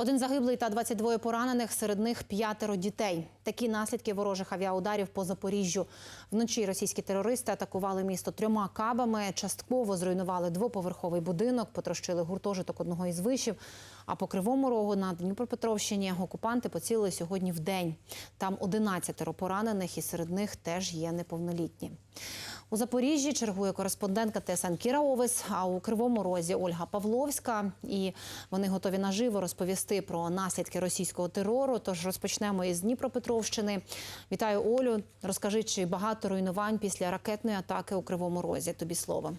Один загиблий та 22 поранених, серед них п'ятеро дітей. Такі наслідки ворожих авіаударів по Запоріжжю. Вночі російські терористи атакували місто трьома кабами, частково зруйнували двоповерховий будинок, потрощили гуртожиток одного із вишів. А по Кривому Рогу на Дніпропетровщині окупанти поцілили сьогодні в день. Там 11 поранених, і серед них теж є неповнолітні. У Запоріжжі чергує кореспондентка ТСН Кіра Овес, а у Кривому Розі Ольга Павловська. І вони готові наживо розповісти про наслідки російського терору. Тож розпочнемо із Дніпропетровщини. Вітаю Олю. Розкажи, чи багато руйнувань після ракетної атаки у Кривому Розі? Тобі слово.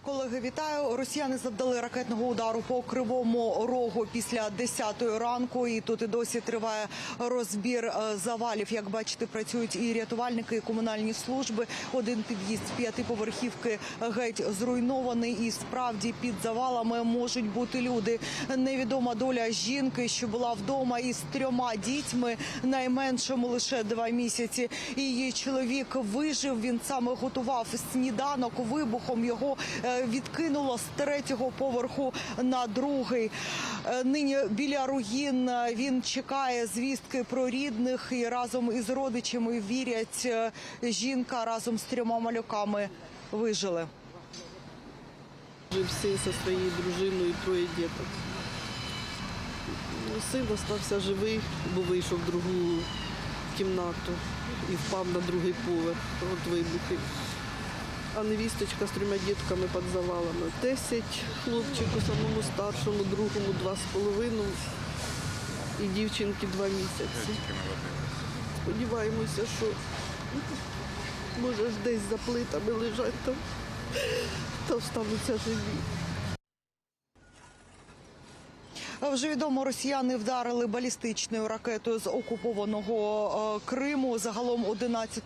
Колеги, вітаю. Росіяни завдали ракетного удару по кривому рогу після 10-ї ранку. І тут і досі триває розбір е, завалів. Як бачите, працюють і рятувальники, і комунальні служби. Один під'їзд п'ятиповерхівки геть зруйнований. І справді під завалами можуть бути люди. Невідома доля жінки, що була вдома із трьома дітьми, найменшому лише два місяці. Її чоловік вижив. Він саме готував сніданок вибухом. Його відкинуло з третього поверху на другий. Е, Нині біля руїн е, він чекає звістки про рідних і разом із родичами вірять. е, Жінка разом з трьома малюками вижили. Жив син зі своєю дружиною і троє діток. Ну, Син залишився живий, бо вийшов в другу кімнату і впав на другий поверх от вибухів. А невісточка з трьома дітками під завалами. Десять хлопчику, самому старшому, другому два з половиною і дівчинки два місяці. Сподіваємося, що може ж десь за плитами лежать там та встануться живі. Вже відомо, росіяни вдарили балістичною ракетою з окупованого е, Криму. Загалом 11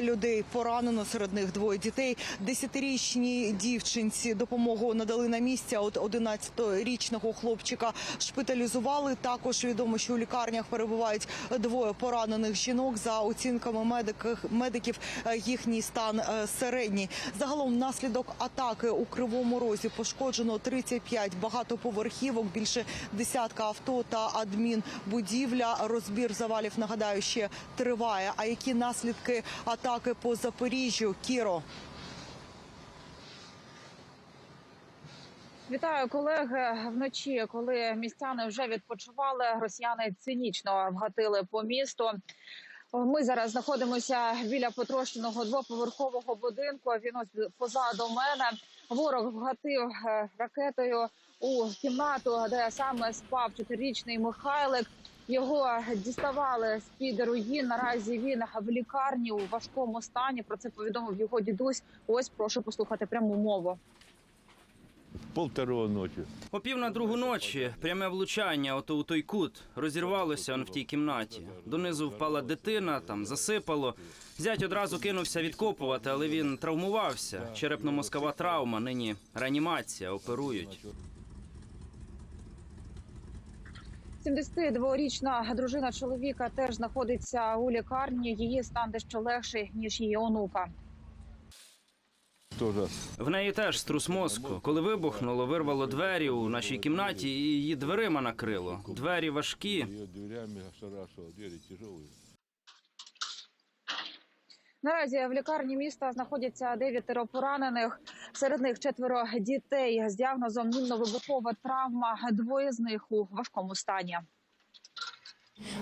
людей поранено, серед них двоє дітей. Десятирічній дівчинці допомогу надали на місці. а От 11-річного хлопчика шпиталізували. Також відомо, що у лікарнях перебувають двоє поранених жінок. За оцінками медиків, медиків їхній стан е, середній. Загалом внаслідок атаки у Кривому Розі пошкоджено 35 багатоповерхівок, більше десятка авто та адмінбудівля. Розбір завалів нагадаю ще триває. А які наслідки атаки по Запоріжжю? Кіро. Вітаю колеги. Вночі, коли містяни вже відпочивали, росіяни цинічно вгатили по місту. Ми зараз знаходимося біля потрощеного двоповерхового будинку. Він ось позаду мене. Ворог вгатив е, ракетою у кімнату, де саме спав чотирирічний Михайлик. Його діставали з під руїн. Наразі він в лікарні у важкому стані. Про це повідомив його дідусь. Ось прошу послухати пряму мову. Пол второго ночи. О пів на другу ночі пряме влучання, ото у той кут. Розірвалося он в тій кімнаті. Донизу впала дитина, там засипало. Зять одразу кинувся відкопувати, але він травмувався. Черепно-мозкова травма, нині реанімація, оперують. 72-річна дружина чоловіка теж знаходиться у лікарні. Її стан дещо легший ніж її онука. В неї теж струс мозку. Коли вибухнуло, вирвало двері у нашій кімнаті і її дверима накрило. Двері важкі. Наразі в лікарні міста знаходяться дев'ятеро поранених. Серед них четверо дітей з діагнозом мінно-вибухова травма. Двоє з них у важкому стані.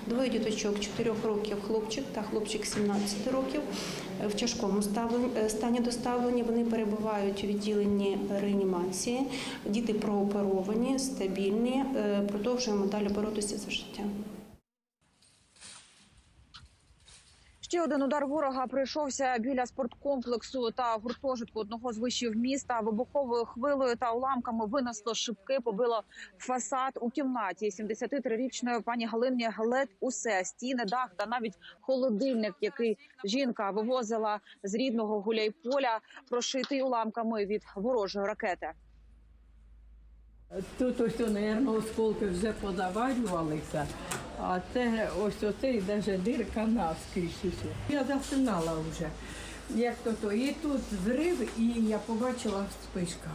Двоє діточок 4 років хлопчик та хлопчик 17 років в тяжкому е, стані доставлені. Вони перебувають у відділенні реанімації. Діти прооперовані, стабільні. Е, Продовжуємо далі боротися за життя. Ще один удар ворога прийшовся біля спорткомплексу та гуртожитку одного з вишів міста. Вибуховою хвилею та уламками винесло шибки, побило фасад у кімнаті. 73-річної пані Галині ледь усе стіни, дах та навіть холодильник, який жінка вивозила з рідного гуляйполя, прошитий уламками від ворожої ракети. Тут ось, мабуть, осколки вже подавалювалися, А це ось оцей даже дирка наскрізь. Я засинала вже. Як то то. І тут зрив, і я побачила спишка.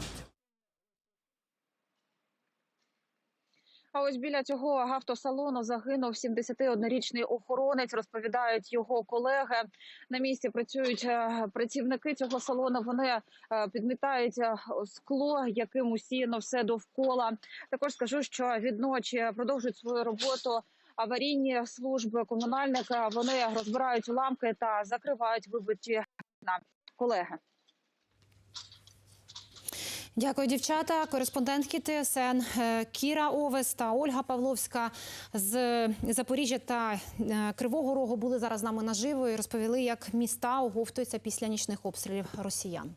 А ось біля цього автосалону загинув 71-річний охоронець. Розповідають його колеги. На місці працюють е, працівники цього салону. Вони е, підмітають е, скло, яким усіяно все довкола. Також скажу, що відночі продовжують свою роботу. Аварійні служби комунальника вони розбирають уламки та закривають вибиті на колеги. Дякую, дівчата. Кореспондентки ТСН е, Кіра Овес та Ольга Павловська з Запоріжжя та е, Кривого Рогу були зараз з нами наживо і розповіли, як міста оговтуються після нічних обстрілів росіян.